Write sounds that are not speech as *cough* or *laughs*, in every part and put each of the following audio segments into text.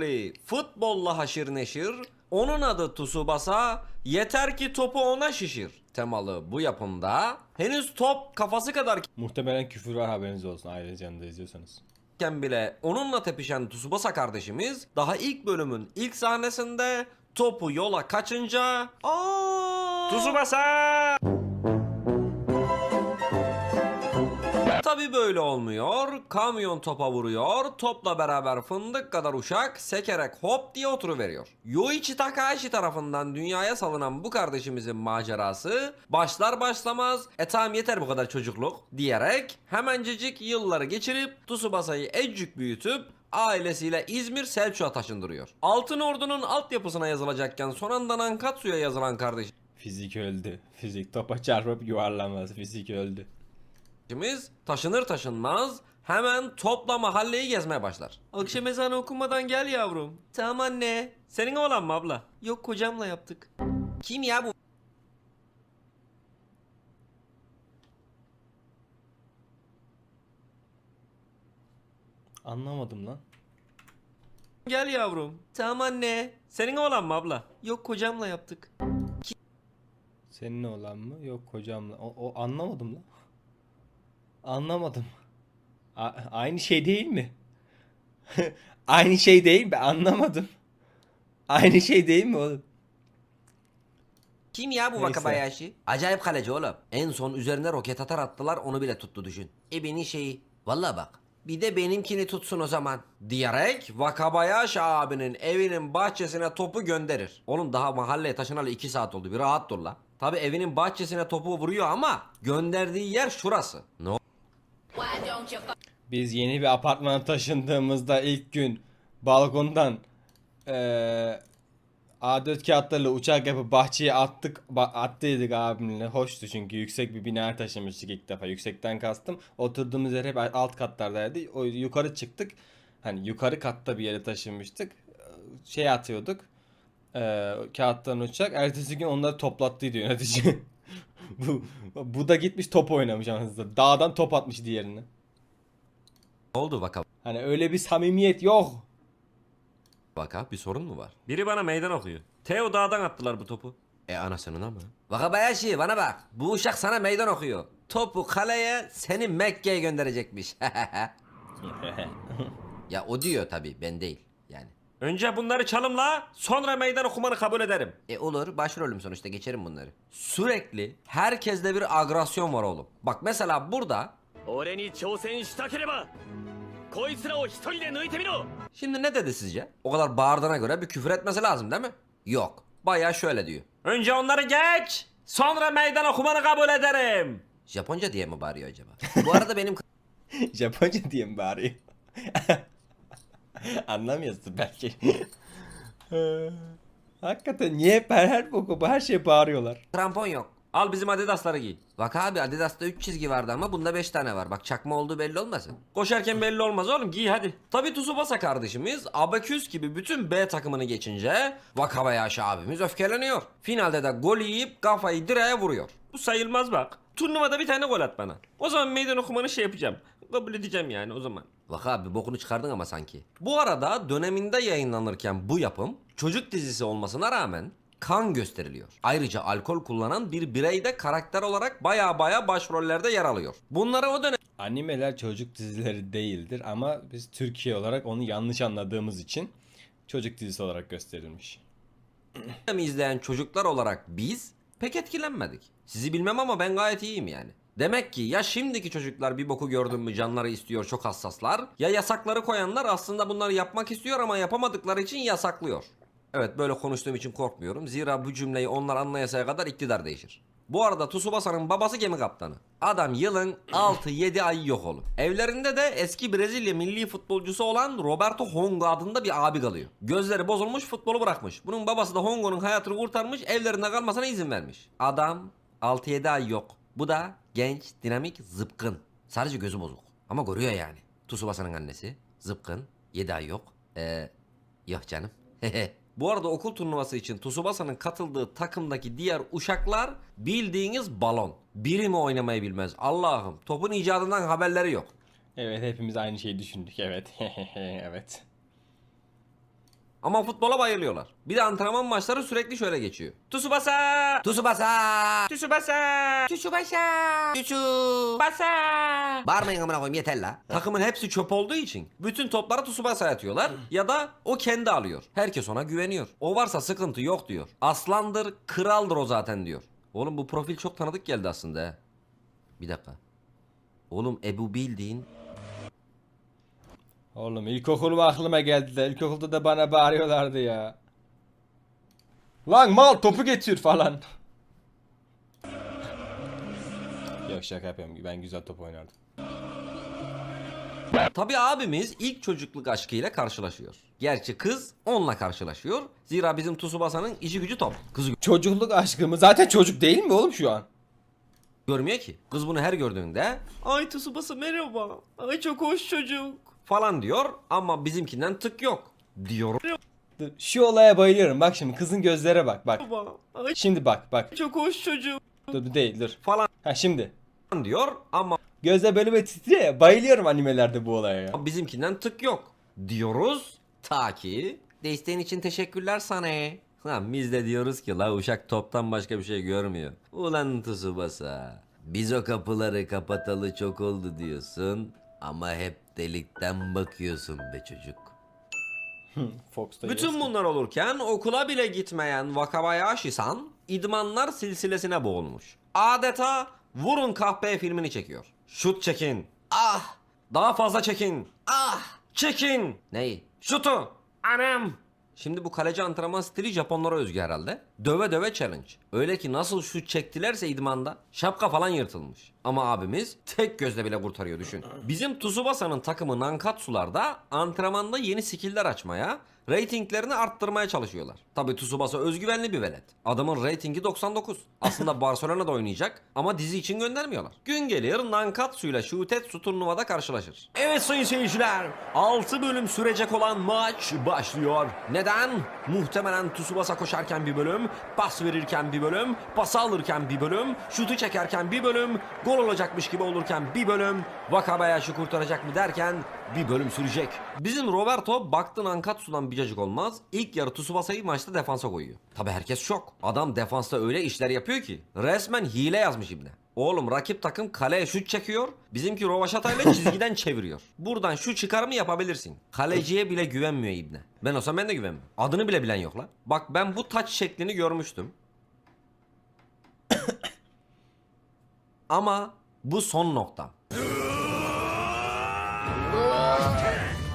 Beri futbolla haşır neşir, onun adı Tsubasa, yeter ki topu ona şişir. Temalı bu yapımda henüz top kafası kadar Muhtemelen küfür var haberiniz olsun ailece da izliyorsanız. iken bile onunla tepişen Tsubasa kardeşimiz daha ilk bölümün ilk sahnesinde topu yola kaçınca Aa! Tsubasa! Tabi böyle olmuyor. Kamyon topa vuruyor. Topla beraber fındık kadar uşak sekerek hop diye oturuveriyor. Yoichi Takahashi tarafından dünyaya salınan bu kardeşimizin macerası başlar başlamaz e tamam yeter bu kadar çocukluk diyerek hemencecik yılları geçirip Tsubasa'yı ecük büyütüp ailesiyle İzmir Selçuk'a taşındırıyor. Altın Ordu'nun altyapısına yazılacakken son anda Nankatsu'ya yazılan kardeş Fizik öldü. Fizik topa çarpıp yuvarlanmaz. Fizik öldü. Kardeşimiz taşınır taşınmaz hemen topla mahalleyi gezmeye başlar. Akşam ezanı okumadan gel yavrum. Tamam anne. Senin oğlan mı abla? Yok kocamla yaptık. Kim ya bu? Anlamadım lan. Gel yavrum. Tamam anne. Senin oğlan mı abla? Yok kocamla yaptık. Senin olan mı? Yok kocamla. O, o anlamadım lan. Anlamadım. A- aynı şey değil mi? *laughs* aynı şey değil mi? Anlamadım. Aynı şey değil mi oğlum? Kim ya bu Neyse. Wakabayashi? Acayip kaleci oğlum. En son üzerine roket atar attılar onu bile tuttu düşün. Ebenin şeyi. Vallahi bak. Bir de benimkini tutsun o zaman. Diyerek Wakabayashi abinin evinin bahçesine topu gönderir. Oğlum daha mahalleye taşınalı 2 saat oldu. Bir rahat dur la. Tabi evinin bahçesine topu vuruyor ama gönderdiği yer şurası. Ne you Biz yeni bir apartmana taşındığımızda ilk gün balkondan eee A4 kağıtlarıyla uçak yapıp bahçeye attık attıydık abimle. Hoştu çünkü yüksek bir binaya taşımıştık ilk defa. Yüksekten kastım. Oturduğumuz yer hep alt katlardaydı. O yukarı çıktık. Hani yukarı katta bir yere taşınmıştık. Şey atıyorduk. Eee kağıttan uçak. Ertesi gün onları toplattıydı yönetici. *laughs* bu, bu da gitmiş top oynamış anasını. Dağdan top atmış diğerine. oldu Waka? Hani öyle bir samimiyet yok. Vaka bir sorun mu var? Biri bana meydan okuyor. Teo dağdan attılar bu topu. E anasının ama. Wakabayashi bana bak. Bu uşak sana meydan okuyor. Topu kaleye seni Mekke'ye gönderecekmiş. *laughs* ya o diyor tabi ben değil yani. Önce bunları çalımla sonra meydan okumanı kabul ederim. E olur başrolüm sonuçta geçerim bunları. Sürekli herkeste bir agresyon var oğlum. Bak mesela burada... Şimdi ne dedi sizce? O kadar bağırdığına göre bir küfür etmesi lazım değil mi? Yok. Baya şöyle diyor. Önce onları geç sonra meydan okumanı kabul ederim. Japonca diye mi bağırıyor acaba? Bu arada benim... *laughs* Japonca diye mi bağırıyor? *laughs* *laughs* Anlamıyorsun belki. *laughs* Hakikaten niye hep her, her boku her şeye bağırıyorlar. krampon yok. Al bizim Adidas'ları giy. Bak abi Adidas'ta 3 çizgi vardı ama bunda 5 tane var. Bak çakma olduğu belli olmasın. Koşarken belli olmaz oğlum giy hadi. Tabi Tsubasa kardeşimiz Abaküs gibi bütün B takımını geçince Wakabayashi abimiz öfkeleniyor. Finalde de gol yiyip kafayı direğe vuruyor. Bu sayılmaz bak. Turnuvada bir tane gol at bana. O zaman meydan okumanı şey yapacağım. Kabul edeceğim yani o zaman. Bak abi bokunu çıkardın ama sanki. Bu arada döneminde yayınlanırken bu yapım çocuk dizisi olmasına rağmen kan gösteriliyor. Ayrıca alkol kullanan bir birey de karakter olarak baya baya başrollerde yer alıyor. Bunları o Animeler çocuk dizileri değildir ama biz Türkiye olarak onu yanlış anladığımız için çocuk dizisi olarak gösterilmiş. izleyen çocuklar olarak biz pek etkilenmedik. Sizi bilmem ama ben gayet iyiyim yani. Demek ki ya şimdiki çocuklar bir boku gördün mü canları istiyor çok hassaslar ya yasakları koyanlar aslında bunları yapmak istiyor ama yapamadıkları için yasaklıyor. Evet böyle konuştuğum için korkmuyorum. Zira bu cümleyi onlar anlayasaya kadar iktidar değişir. Bu arada Tsubasa'nın babası gemi kaptanı. Adam yılın 6-7 ay yok oğlum. Evlerinde de eski Brezilya milli futbolcusu olan Roberto Hongo adında bir abi kalıyor. Gözleri bozulmuş futbolu bırakmış. Bunun babası da Hongo'nun hayatını kurtarmış evlerinde kalmasına izin vermiş. Adam 6-7 ay yok. Bu da genç, dinamik, zıpkın. Sadece gözü bozuk. Ama görüyor yani. Tsubasa'nın annesi. Zıpkın. 7 ay yok. Eee yok canım. *laughs* Bu arada okul turnuvası için Tsubasa'nın katıldığı takımdaki diğer uşaklar bildiğiniz balon. Biri mi oynamayı bilmez Allah'ım. Topun icadından haberleri yok. Evet hepimiz aynı şeyi düşündük evet. *laughs* evet. Ama futbola bayılıyorlar. Bir de antrenman maçları sürekli şöyle geçiyor. Tsubasa! Tsubasa! Tsubasa! Tsubasa! Tsubasa! Bağırmayın amına koyayım yeter la. Takımın hepsi çöp olduğu için bütün topları Tsubasa'ya atıyorlar ya da o kendi alıyor. Herkes ona güveniyor. O varsa sıkıntı yok diyor. Aslandır, kraldır o zaten diyor. Oğlum bu profil çok tanıdık geldi aslında he. Bir dakika. Oğlum Ebu bildiğin Oğlum ilkokul aklıma geldi de ilkokulda da bana bağırıyorlardı ya. Lan mal topu getir falan. Yok şaka yapıyorum ben güzel top oynardım. Tabii abimiz ilk çocukluk aşkıyla karşılaşıyor. Gerçi kız onunla karşılaşıyor. Zira bizim Tsubasa'nın işi gücü top. Kız Çocukluk aşkımı zaten çocuk değil mi oğlum şu an? görmüyor ki. Kız bunu her gördüğünde Ay Tsubasa merhaba. Ay çok hoş çocuk. Falan diyor ama bizimkinden tık yok. Diyor. Şu olaya bayılıyorum bak şimdi kızın gözlere bak bak. Ay Şimdi bak bak. çok hoş çocuk. Dur dur değil dur. Falan Ha şimdi. diyor ama Gözler böyle böyle titriyor ya. Bayılıyorum animelerde bu olaya ya. bizimkinden tık yok. Diyoruz ta ki desteğin için teşekkürler sana. Ha, biz de diyoruz ki la uşak toptan başka bir şey görmüyor. Ulan Tsubasa. Biz o kapıları kapatalı çok oldu diyorsun. Ama hep delikten bakıyorsun be çocuk. *laughs* Fox'ta Bütün bunlar olurken okula bile gitmeyen Wakabayashi-san idmanlar silsilesine boğulmuş. Adeta vurun kahpe filmini çekiyor. Şut çekin. Ah! Daha fazla çekin. Ah! Çekin. Neyi? Şutu. Anam. Şimdi bu kaleci antrenman stili Japonlara özgü herhalde. Döve döve challenge. Öyle ki nasıl şut çektilerse idmanda şapka falan yırtılmış. Ama abimiz tek gözle bile kurtarıyor düşün. Bizim Tsubasa'nın takımı Nankatsu'larda antrenmanda yeni skill'ler açmaya, ratinglerini arttırmaya çalışıyorlar. Tabi Tsubasa özgüvenli bir velet. Adamın ratingi 99. Aslında *laughs* Barcelona'da oynayacak ama dizi için göndermiyorlar. Gün gelir Nankatsu ile Shutetsu turnuvada karşılaşır. Evet sayın seyirciler, 6 bölüm sürecek olan maç başlıyor. Neden? Muhtemelen Tsubasa koşarken bir bölüm, pas verirken bir bölüm, pas alırken bir bölüm, şutu çekerken bir bölüm, gol olacakmış gibi olurken bir bölüm, Wakabayashi kurtaracak mı derken bir bölüm sürecek. Bizim Roberto baktın Ankatsu'dan bir cacık olmaz. İlk yarı Tsubasa'yı maçta defansa koyuyor. Tabi herkes şok. Adam defansta öyle işler yapıyor ki. Resmen hile yazmış ibne. Oğlum rakip takım kaleye şut çekiyor. Bizimki Rovaşata'yla çizgiden *laughs* çeviriyor. Buradan şu çıkarımı yapabilirsin. Kaleciye bile güvenmiyor ibne. Ben olsam ben de güvenmem. Adını bile bilen yok lan. Bak ben bu taç şeklini görmüştüm. *coughs* Ama bu son noktam.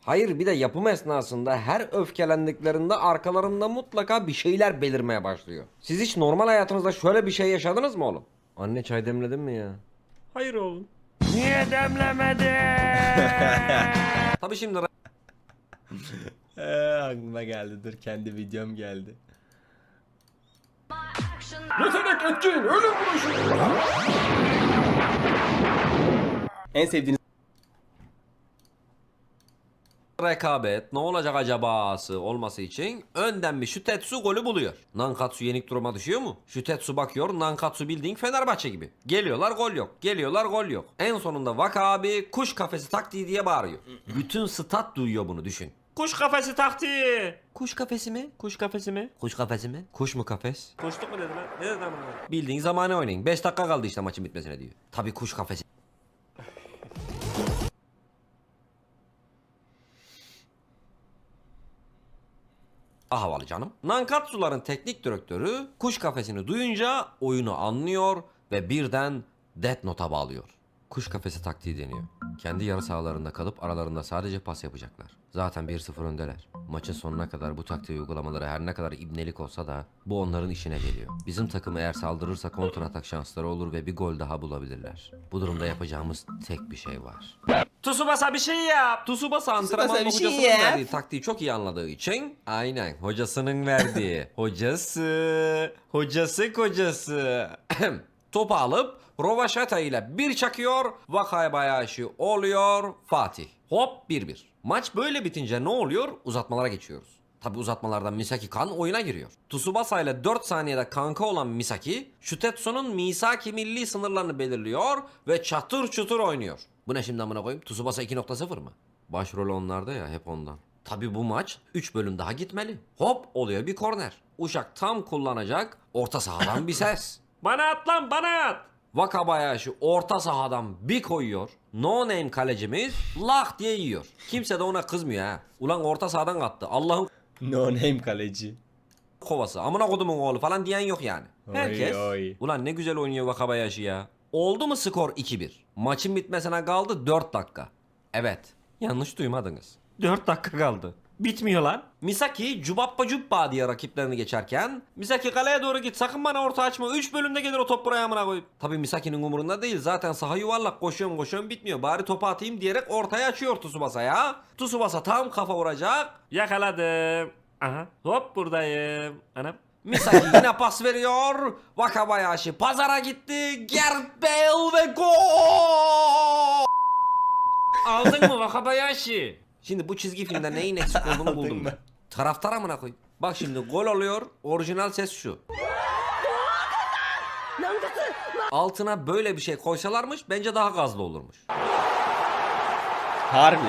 Hayır bir de yapım esnasında her öfkelendiklerinde arkalarında mutlaka bir şeyler belirmeye başlıyor. Siz hiç normal hayatınızda şöyle bir şey yaşadınız mı oğlum? Anne çay demledin mi ya? Hayır oğlum. Niye demlemedin? *laughs* Tabii şimdi *laughs* Ee, aklıma geldi dur kendi videom geldi. Yetenek etkin ölüm vuruşu. En sevdiğiniz rekabet ne olacak acabası olması için önden bir Şutetsu golü buluyor. Nankatsu yenik duruma düşüyor mu? Şutetsu bakıyor Nankatsu bildiğin Fenerbahçe gibi. Geliyorlar gol yok. Geliyorlar gol yok. En sonunda Vaka abi kuş kafesi taktiği diye bağırıyor. Bütün stat duyuyor bunu düşün. Kuş kafesi taktiği. Kuş kafesi mi? Kuş kafesi mi? Kuş kafesi mi? Kuş mu kafes? Kuşluk mu dedi lan? Ne dedi amına? Bildiğin zamanı oynayın. 5 dakika kaldı işte maçın bitmesine diyor. Tabii kuş kafesi. Daha havalı canım. Nankatsu'ların teknik direktörü kuş kafesini duyunca oyunu anlıyor ve birden Death Note'a bağlıyor. Kuş kafesi taktiği deniyor. Kendi yarı sahalarında kalıp aralarında sadece pas yapacaklar. Zaten 1-0 öndeler. Maçın sonuna kadar bu taktiği uygulamaları her ne kadar ibnelik olsa da bu onların işine geliyor. Bizim takım eğer saldırırsa kontra atak şansları olur ve bir gol daha bulabilirler. Bu durumda yapacağımız tek bir şey var. Tsubasa bir şey yap. Tsubasa antrenmanda bir şey hocasının yap. verdiği taktiği çok iyi anladığı için aynen hocasının verdiği *laughs* hocası hocası kocası *clears throat* topu alıp Rovaşata ile bir çakıyor Vakabayashi oluyor Fatih. Hop 1-1. Maç böyle bitince ne oluyor? Uzatmalara geçiyoruz. Tabi uzatmalarda Misaki Kan oyuna giriyor. Tsubasa ile 4 saniyede kanka olan Misaki, Shutetsu'nun Misaki milli sınırlarını belirliyor ve çatır çutur oynuyor. Bu ne şimdi amına koyayım? Tsubasa 2.0 mı? Başrol onlarda ya hep ondan. Tabi bu maç 3 bölüm daha gitmeli. Hop oluyor bir korner. Uşak tam kullanacak. Orta sahadan bir ses. *laughs* bana at lan bana at. Wakabayashi orta sahadan bir koyuyor. No name kalecimiz lah diye yiyor. Kimse de ona kızmıyor ha. Ulan orta sahadan attı. Allah'ın *laughs* No name kaleci. kovası. Amına kodumun oğlu falan diyen yok yani. Herkes. Oy, oy. Ulan ne güzel oynuyor Wakabayashi ya. Oldu mu skor 2-1? Maçın bitmesine kaldı 4 dakika. Evet. Yanlış duymadınız. 4 dakika kaldı. Bitmiyor lan. Misaki cubappa cubba diye rakiplerini geçerken Misaki kaleye doğru git sakın bana orta açma 3 bölümde gelir o top buraya amına koyup. Tabi Misaki'nin umurunda değil zaten saha yuvarlak koşuyorum koşuyorum bitmiyor. Bari topu atayım diyerek ortaya açıyor Tsubasa ya. Tsubasa tam kafa vuracak. Yakaladım. Aha hop buradayım. Anam. Misaki *laughs* yine pas veriyor. Wakabayashi pazara gitti. Gareth Bale ve gol. Aldın mı Wakabayashi? Şimdi bu çizgi filmde *laughs* neyin eksik olduğunu buldum ben. Taraftar amına koy. Bak şimdi gol oluyor. Orijinal ses şu. Altına böyle bir şey koysalarmış bence daha gazlı olurmuş. Harbi.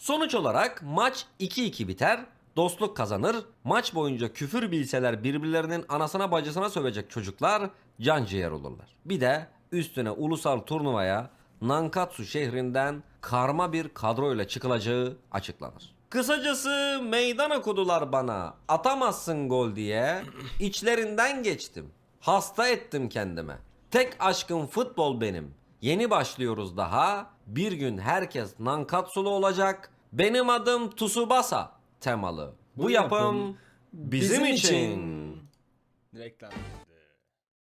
Sonuç olarak maç 2-2 biter. Dostluk kazanır. Maç boyunca küfür bilseler birbirlerinin anasına bacısına sövecek çocuklar can ciğer olurlar. Bir de üstüne ulusal turnuvaya Nankatsu şehrinden karma bir kadroyla çıkılacağı açıklanır. Kısacası meydan okudular bana atamazsın gol diye *clears throat* içlerinden geçtim. Hasta ettim kendime. Tek aşkım futbol benim. Yeni başlıyoruz daha. Bir gün herkes Nankatsulu olacak. Benim adım Tsubasa temalı. Bu, Bu yapım, yapım bizim, bizim için. için. Reklam.